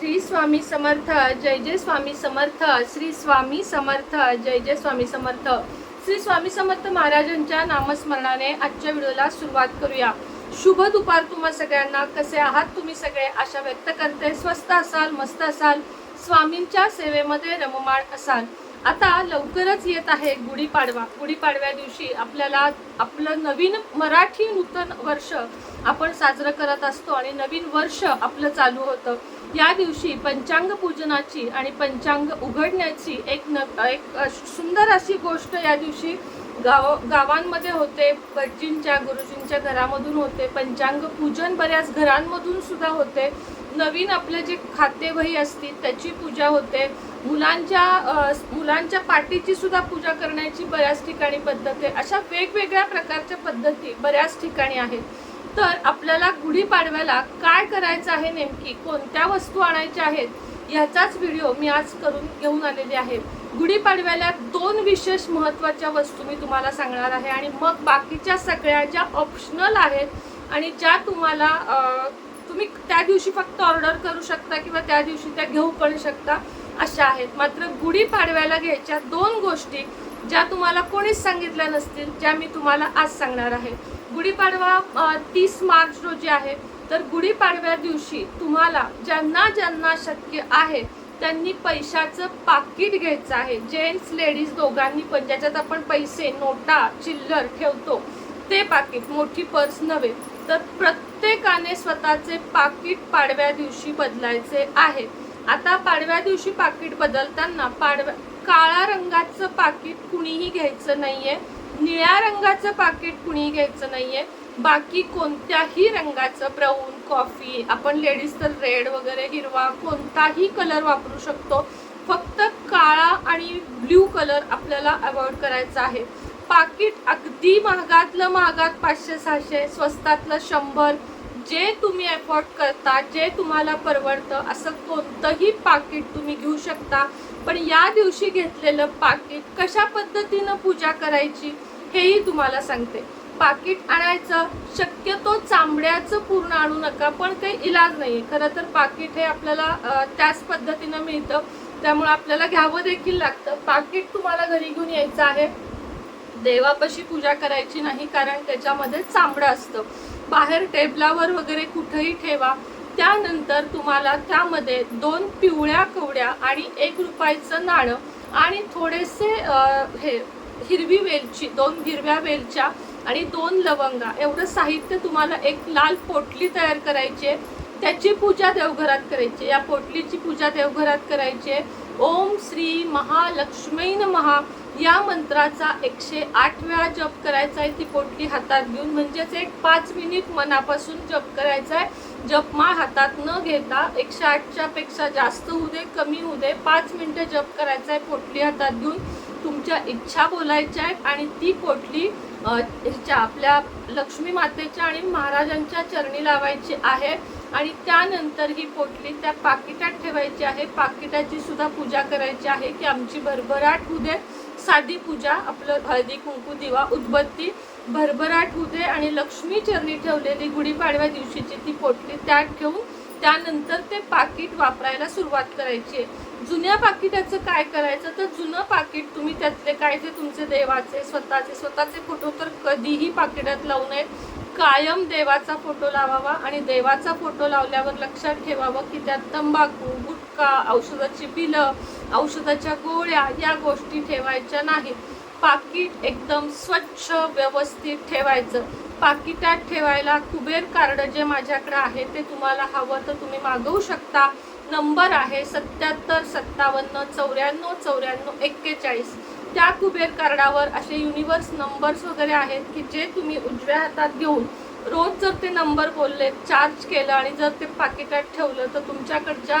श्री स्वामी समर्थ जय जय स्वामी समर्थ श्री स्वामी समर्थ जय जय स्वामी समर्थ. श्री स्वामी समर्थ महाराजांच्या नामस्मरणाने आजच्या व्हिडिओला सुरुवात करूया. शुभ दुपार तुम्हा सगळ्यांना. कसे आहात तुम्ही सगळे? आशा व्यक्त करते. स्वस्त असाल मस्त असाल. स्वामींच्या सेवेमध्ये रममाण असाल. आता लवकरच येत आहे गुढीपाडवा. गुढीपाडव्या दिवशी आपल्याला आपलं नवीन मराठी नूतन वर्ष आपण साजरं करत असतो आणि नवीन वर्ष आपलं चालू होतं. या दिवशी पंचांग पूजनाची आणि पंचांग उघडण्याची एक न एक सुंदर अशी गोष्ट या दिवशी गाव गावांमध्ये होते भटजींच्या गुरुजींच्या घरामधून होते पंचांग पूजन बऱ्याच घरांमधून सुद्धा होते. नवीन आपले जे खातेवही असतील त्याची पूजा होते. मुलांच्या मुलांच्या पाठीची सुद्धा पूजा करण्याची बऱ्याच ठिकाणी पद्धत आहे. अशा वेगवेगळ्या प्रकारच्या पद्धती बऱ्याच ठिकाणी आहेत. तर आपल्याला गुढीपाडव्याला काय करायचं आहे नेमकी कोणत्या वस्तू आणायच्या आहेत याचाच व्हिडिओ मी आज करून घेऊन आलेली आहे. गुढीपाडव्याला दोन विशेष महत्त्वाच्या वस्तू मी तुम्हाला सांगणार आहे आणि मग बाकीच्या सगळ्या ज्या ऑप्शनल आहेत आणि ज्या तुम्हाला तुम्ही त्या दिवशी फक्त ऑर्डर करू शकता किंवा त्या दिवशी त्या घेऊ पण शकता अशा आहेत. मात्र गुढीपाडव्याला घ्यायच्या दोन गोष्टी ज्या तुम्हाला कोणीच सांगितल्या नसतील ज्या मी तुम्हाला आज सांगणार आहे. गुढीपाडवा तीस मार्च रोजी आहे. तर गुढीपाडव्या दिवशी तुम्हाला ज्यांना ज्यांना शक्य आहे त्यांनी पैशाचं पाकिट घ्यायचं आहे. जेंट्स लेडीज दोघांनी पण ज्याच्यात आपण पैसे नोटा चिल्लर ठेवतो ते पाकिट. मोठी पर्स नव्हे तर प्रत्येकाने स्वतःचे पाकिट पाडव्या दिवशी बदलायचे आहे. आता पाडव्या दिवशी पाकिट बदलताना पाडव्या काळा रंगाचं पाकिट कुणीही घ्यायचं नाहीये निळ्या रंगाचं पाकिट कुणीही घ्यायचं नाहीये बाकी कोणत्याही रंगाचं ब्राऊन कॉफी आपण लेडीज तर रेड वगैरे हिरवा कोणताही कलर वापरू शकतो. फक्त काळा आणि ब्ल्यू कलर आपल्याला अवॉइड करायचा आहे. पाकिट अगदी महागातलं महागात पाचशे सहाशे स्वस्तातलं शंभर जे तुम्ही अफोर्ड करता जे तुम्हाला परवडतं असं कोणतंही पाकिट तुम्ही घेऊ शकता. पण या दिवशी घेतलेलं पाकिट कशा पद्धतीनं पूजा करायची हेही तुम्हाला सांगते. पाकिट आणायचं शक्यतो चांबड्याचं पूर्ण आणू नका पण काही इलाज नाही खरं तर पाकिट हे आपल्याला त्याच पद्धतीनं मिळतं. त्यामुळे आपल्याला घ्यावं देखील लागतं. पाकिट तुम्हाला घरी घेऊन यायचं आहे. देवापाशी पूजा करायची नाही कारण त्याच्यामध्ये चांबडं असतं. बाहेर टेबलावर वगैरे कुठेही ठेवा. त्यानंतर तुम्हाला त्यामध्ये दोन पिवळ्या कवड्या आणि एक रुपयाचं नाणं आणि थोडेसे हे हिरवी वेलची दोन हिरव्या वेलच्या आणि दोन लवंगा. एवढं साहित्य तुम्हाला एक लाल पोटली तयार करायची आहे. त्याची पूजा देवघरात करायची या पोटलीची पूजा देवघरात करायची आहे. ओम श्री महालक्ष्मी महा या मंत्राचा एकशे आठ वेळा जप करायचा आहे. ती पोटली हातात घेऊन म्हणजेच एक पाच मिनिट मनापासून जप करायचा आहे. जपमाळ हातात न घेता एकशे आठच्या पेक्षा जास्त होऊ दे कमी होऊ दे पाच मिनटं जप करायचा आहे पोटली हातात घेऊन तुमच्या इच्छा बोलायच्या आहेत आणि ती पोटली ह्याच्या आपल्या लक्ष्मी मातेच्या आणि महाराजांच्या चरणी लावायची आहे आणि त्यानंतर ही पोटली त्या पाकिटात ठेवायची आहे. पाकिटाची सुद्धा पूजा करायची आहे की आमची भरभराट होऊ दे साधी पूजा आपलं हळदी कुंकू दिवा उदबत्ती भरभराट होते आणि लक्ष्मी चरणी ठेवलेली गुढीपाडव्या दिवशीची ती पोटली त्यात ठेवून त्यानंतर ते पाकिट वापरायला सुरुवात करायची आहे. जुन्या पाकिटाचं काय करायचं? तर जुनं पाकिट तुम्ही त्यातले काय जे तुमचे देवाचे स्वतःचे स्वतःचे फोटो तर कधीही पाकिटात लावू नये कायम देवाचा फोटो लावावा आणि देवाचा फोटो लावल्यावर लक्षात ठेवावं की त्यात तंबाखू गुटखा औषधाची बिलं औषधाच्या गोळ्या या गोष्टी ठेवायच्या नाहीत. पाकिट एकदम स्वच्छ व्यवस्थित ठेवायचं. पाकिटात ठेवायला कुबेर कार्ड जे माझ्याकडे आहे ते तुम्हाला हवं तर तुम्ही मागवू शकता. नंबर आहे सत्याहत्तर सत्तावन्न चौऱ्याण्णव चौऱ्याण्णव एक्केचाळीस. त्या कुबेर कार्डावर असे युनिवर्स नंबर्स वगैरे आहेत की जे तुम्ही उजव्या हातात घेऊन रोज जर ते नंबर बोलले चार्ज केलं आणि जर ते पाकिटात ठेवलं तर तुमच्याकडच्या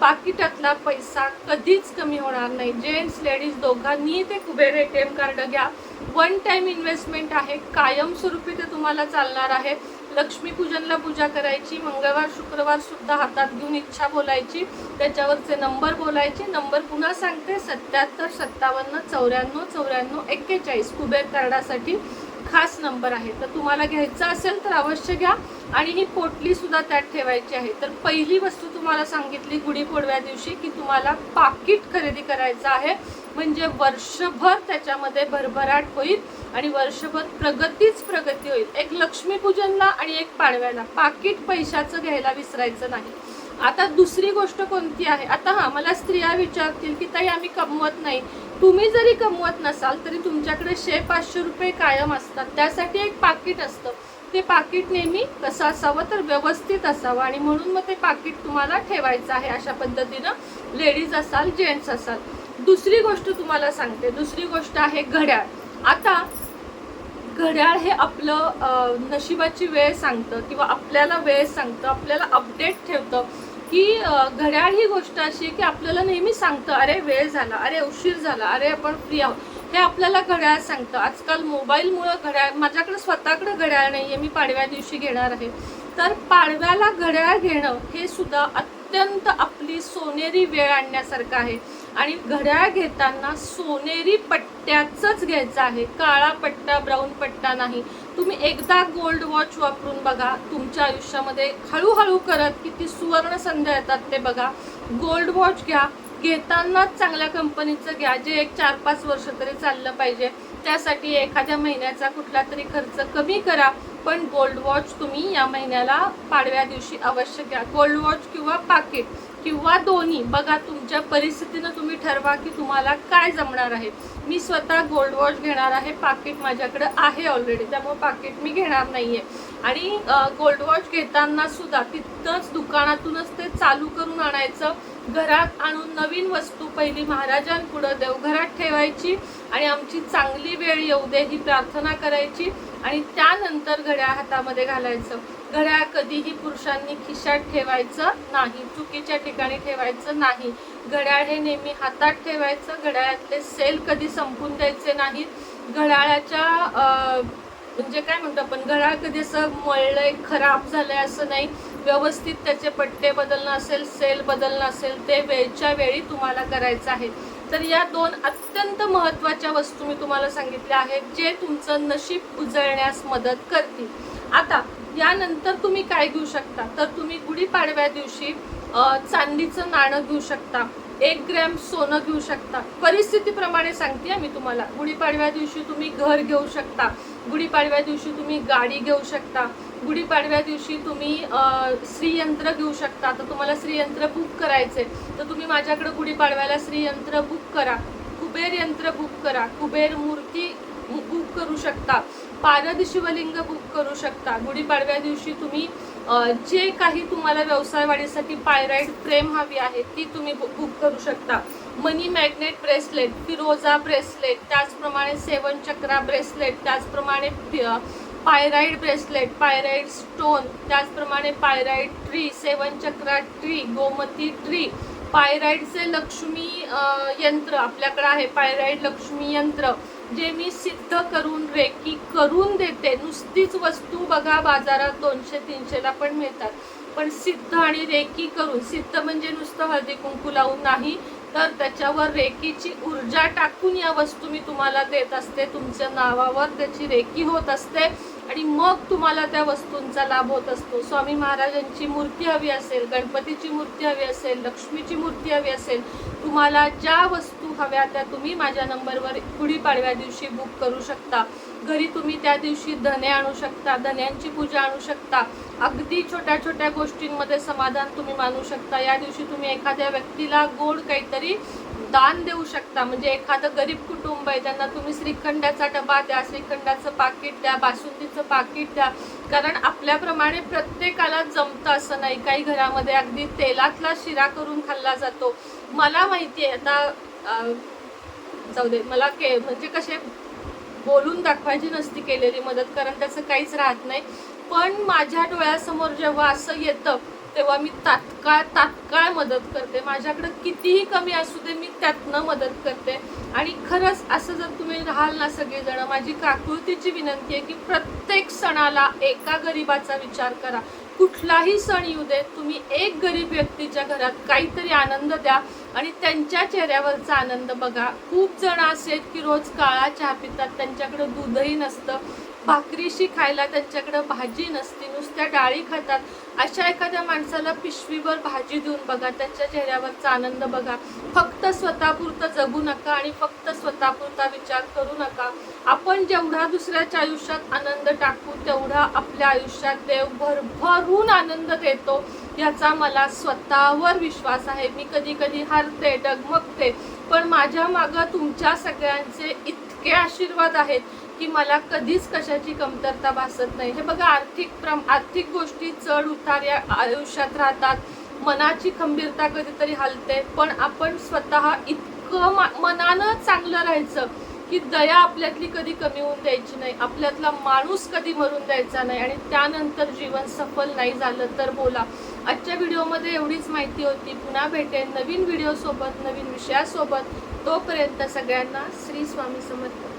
पाकिटातला पैसा कधीच कमी होणार नाही. जेंट्स लेडीज दोघांनी ते Kuber A T M card घ्या. वन टाईम इन्व्हेस्टमेंट आहे. कायमस्वरूपी ते तुम्हाला चालणार आहे. लक्ष्मीपूजनला पूजा करायची मंगळवार शुक्रवार सुद्धा हातात घेऊन इच्छा बोलायची त्याच्यावरचे नंबर बोलायचे नंबर पुन्हा सांगते सत्याहत्तर सत्तावन्न चौऱ्याण्णव चौऱ्याण्णव एक्केचाळीस कुबेर कार्डासाठी खास नंबर आहे. तर तुम्हाला घ्यायचा असेल तर अवश्य घ्या. आणि ही पोटली सुद्धा त्यात ठेवायची आहे. तर पहिली वस्तू तुम्हाला सांगितली गुढीपोडव्या दिवशी की तुम्हाला पाकिट खरेदी करायचं आहे. म्हणजे वर्षभर त्याच्यामध्ये भरभराट होईल आणि वर्षभर प्रगतीच प्रगती होईल. एक लक्ष्मीपूजनला आणि एक पाडव्याला. पाकिट पैशाचं घ्यायला विसरायचं नाही. आता दुसरी गोष्ट कोणती आहे? आता हा मला स्त्रिया विचारतील की ताई आम्ही कमवत नाही. तुम्ही जरी कमवत नसाल तरी तुमच्याकडे शे पाचशे रुपये कायम असतात. त्यासाठी एक पाकिट असतं. ते पाकिट नेहमी कसं असावं? तर व्यवस्थित असावं. आणि म्हणून मग ते पाकिट तुम्हाला ठेवायचं आहे अशा पद्धतीनं. लेडीज असाल जेंट्स असाल. दुसरी गोष्ट तुम्हाला सांगते. दुसरी गोष्ट आहे घड्याळ. आता घड्याळ हे आपलं नशिबाची वेळ सांगतं किंवा आपल्याला वेळ सांगतं आपल्याला अपडेट ठेवतं की घड्याळ ही गोष्ट अशी आहे की आपल्याला नेहमी सांगतं अरे वेळ झाला अरे उशीर झाला अरे आपण फ्री आहोत. हे आपल्याला घड्याळ सांगतं. आजकाल मोबाईलमुळं घड्याळ माझ्याकडे स्वतःकडे घड्याळ नाही आहे मी पाडव्या दिवशी घेणार आहे. तर पाडव्याला घड्याळ घेणं हे सुद्धा अत्यंत आपली सोनेरी वेळ आणण्यासारखं आहे. आणि घड्याळ घेताना सोनेरी पट्ट्याचंच घ्यायचं आहे. काळा पट्टा ब्राऊन पट्टा नाही. तुम्ही एकदा गोल्ड वॉच वापरून बघा. तुमच्या आयुष्यामध्ये हळूहळू करत किती सुवर्ण संध्या येतात ते बघा. गोल्ड वॉच घ्या. घेतानाच चांगल्या कंपनीचं घ्या. जे एक चार पाच वर्ष तरी चाललं पाहिजे. त्यासाठी एखाद्या महिन्याचा कुठला तरी खर्च कमी करा. पण गोल्ड वॉच तुम्ही या महिन्याला पाडव्या दिवशी अवश्य घ्या. गोल्ड वॉच किंवा पाकिट. किंवा दोन्ही बघा तुमच्या परिस्थितीनं तुम्ही ठरवा की तुम्हाला काय जमणार आहे. मी स्वतः गोल्ड वॉच घेणार आहे पाकिट माझ्याकडे आहे ऑलरेडी त्यामुळे पाकिट मी घेणार नाही आहे आणि गोल्ड वॉच घेताना सुद्धा तिथंच दुकानातूनच ते चालू करून आणायचं. घरात आणून नवीन वस्तू पहिली महाराजांपुढं देवघरात ठेवायची आणि आमची चांगली वेळ येऊ दे ही प्रार्थना करायची आणि त्यानंतर घड्याळ हातामध्ये घालायचं. घड्याळ कधीही पुरुषांनी खिशात ठेवायचं नाही चुकीच्या ठिकाणी ठेवायचं नाही. घड्याळ हे नेहमी हातात ठेवायचं घड्याळातले सेल कधी संपून द्यायचे नाहीत. घड्याळाच्या म्हणजे काय म्हणतो आपण घड्याळ कधी असं मळलंय खराब झालंय असं नाही. व्यवस्थित त्याचे पट्टे बदलणं असेल सेल बदलणं असेल ते वेळच्या वेळी तुम्हाला करायचं आहे. तर या दोन अत्यंत महत्त्वाच्या वस्तू मी तुम्हाला सांगितल्या आहेत जे तुमचं नशीब उजळण्यास मदत करतील. आता यानंतर तुम्ही काय घेऊ शकता? तर तुम्ही गुढीपाडव्या दिवशी चांदीचं नाणं घेऊ शकता. एक ग्रॅम सोनं घेऊ शकता. परिस्थितीप्रमाणे सांगते मी तुम्हाला. गुढीपाडव्या दिवशी तुम्ही घर घेऊ शकता. गुढीपाडव्या दिवशी तुम्ही गाडी घेऊ शकता. गुढीपाडव्या दिवशी तुम्ही श्रीयंत्र घेऊ शकता. तर तुम्हाला श्रीयंत्र बुक करायचे तर तुम्ही माझ्याकडे गुढीपाडव्याला श्रीयंत्र बुक करा. कुबेर यंत्र बुक करा. कुबेर मूर्ती बुक करू शकता. पारद शिवलिंग बुक करू शकता. गुढीपाडव्या दिवशी तुम्ही जे काही तुम्हाला व्यवसाय वाढीसाठी पायराईड फ्रेम हवी आहे ती तुम्ही बुक करू शकता. मनी मॅग्नेट ब्रेसलेट फिरोजा ब्रेसलेट त्याचप्रमाणे सेवन चक्रा ब्रेसलेट त्याचप्रमाणे फि- पायराईड ब्रेसलेट पायराईड स्टोन त्याचप्रमाणे pyrite tree seven chakra tree Gomti tree पायराईडचे Lakshmi yantra आपल्याकडे आहे पायराईड लक्ष्मी यंत्र. जे मी सिद्ध करून रेकी करून देते नुसतीच वस्तू बघा बाजारात दोनशे तीनशेला पण मिळतात. पण सिद्ध आणि रेकी करून सिद्ध म्हणजे नुसतं हळदी कुंकू लावून नाही तर त्याच्यावर रेकीची ऊर्जा टाकून या वस्तू मी तुम्हाला देत असते. तुमच्या नावावर त्याची रेकी होत असते. आणि मग तुम्हाला त्या वस्तूंचा लाभ होत असतो. स्वामी महाराजांची मूर्ती हवी असेल गणपतीची मूर्ती हवी असेल लक्ष्मीची मूर्ती हवी असेल तुम्हाला ज्या वस्तू हव्या त्या तुम्ही माझ्या नंबरवर गुढीपाडव्या दिवशी बुक करू शकता. घरी तुम्ही त्या दिवशी धने आणू शकता धन्यांची पूजा आणू शकता. अगदी छोट्या छोट्या गोष्टींमध्ये समाधान तुम्ही मानू शकता. या दिवशी तुम्ही एखाद्या व्यक्तीला गोड काहीतरी दान देऊ शकता. म्हणजे एखादं गरीब कुटुंब आहे त्यांना तुम्ही श्रीखंडाचा डबा द्या श्रीखंडाचं पाकिट द्या बासुंदीचं पाकिट द्या. कारण आपल्याप्रमाणे प्रत्येकाला जमतं असं नाही. काही घरामध्ये अगदी तेलातला शिरा करून खाल्ला जातो. मला माहिती आहे आता जाऊ दे मला के म्हणजे कसे बोलून दाखवायची नसती केलेली मदत कारण त्याचं काहीच राहत नाही. पण माझ्या डोळ्यासमोर जेव्हा असं येतं तेव्हा मी तात्काळ तात्काळ मदत करते. माझ्याकडे कितीही कमी असू दे मी त्यातनं मदत करते. आणि खरंच असं जर तुम्ही राहाल ना सगळेजण माझी काकुळतीची विनंती आहे की प्रत्येक सणाला एका गरीबाचा विचार करा. कुठलाही सण येऊ दे तुम्ही एक गरीब व्यक्तीच्या घरात काहीतरी आनंद द्या आणि त्यांच्या चेहऱ्यावरचा आनंद बघा. खूप जण असे आहेत की रोज काळा चहा पितात त्यांच्याकडं दूधही नसतं भाकरीशी खायला त्यांच्याकडं भाजी नसते नुसत्या डाळी खातात. अशा एखाद्या माणसाला पिशवीवर भाजी देऊन बघा त्यांच्या चेहऱ्यावरचा आनंद बघा. फक्त स्वतःपुरतं जगू नका आणि फक्त स्वतःपुरता विचार करू नका. आपण जेवढा दुसऱ्याच्या आयुष्यात आनंद टाकू तेवढा आपल्या आयुष्यात देव भरभरून आनंद देतो याचा मला स्वतःवर विश्वास आहे. मी कधी कधी हरते डगमगते पण माझ्या मागं तुमच्या सगळ्यांचे इतके आशीर्वाद आहेत. की मला कधीच कशाची कमतरता भासत नाही. हे बघा आर्थिक प्रम आर्थिक गोष्टी चढ उतार या आयुष्यात राहतात. मनाची खंबीरता कधीतरी हलते पण आपण स्वतः इतकं मनानं चांगलं राहायचं की दया आपल्यातली कधी कमी होऊन द्यायची नाही. आपल्यातला माणूस कधी मरून द्यायचा नाही. आणि त्यानंतर जीवन सफल नाही झालं तर बोला. आजच्या व्हिडिओमध्ये एवढीच माहिती होती. पुन्हा भेटेन नवीन व्हिडिओसोबत नवीन विषयासोबत. तोपर्यंत सगळ्यांना श्री स्वामी समर्थ.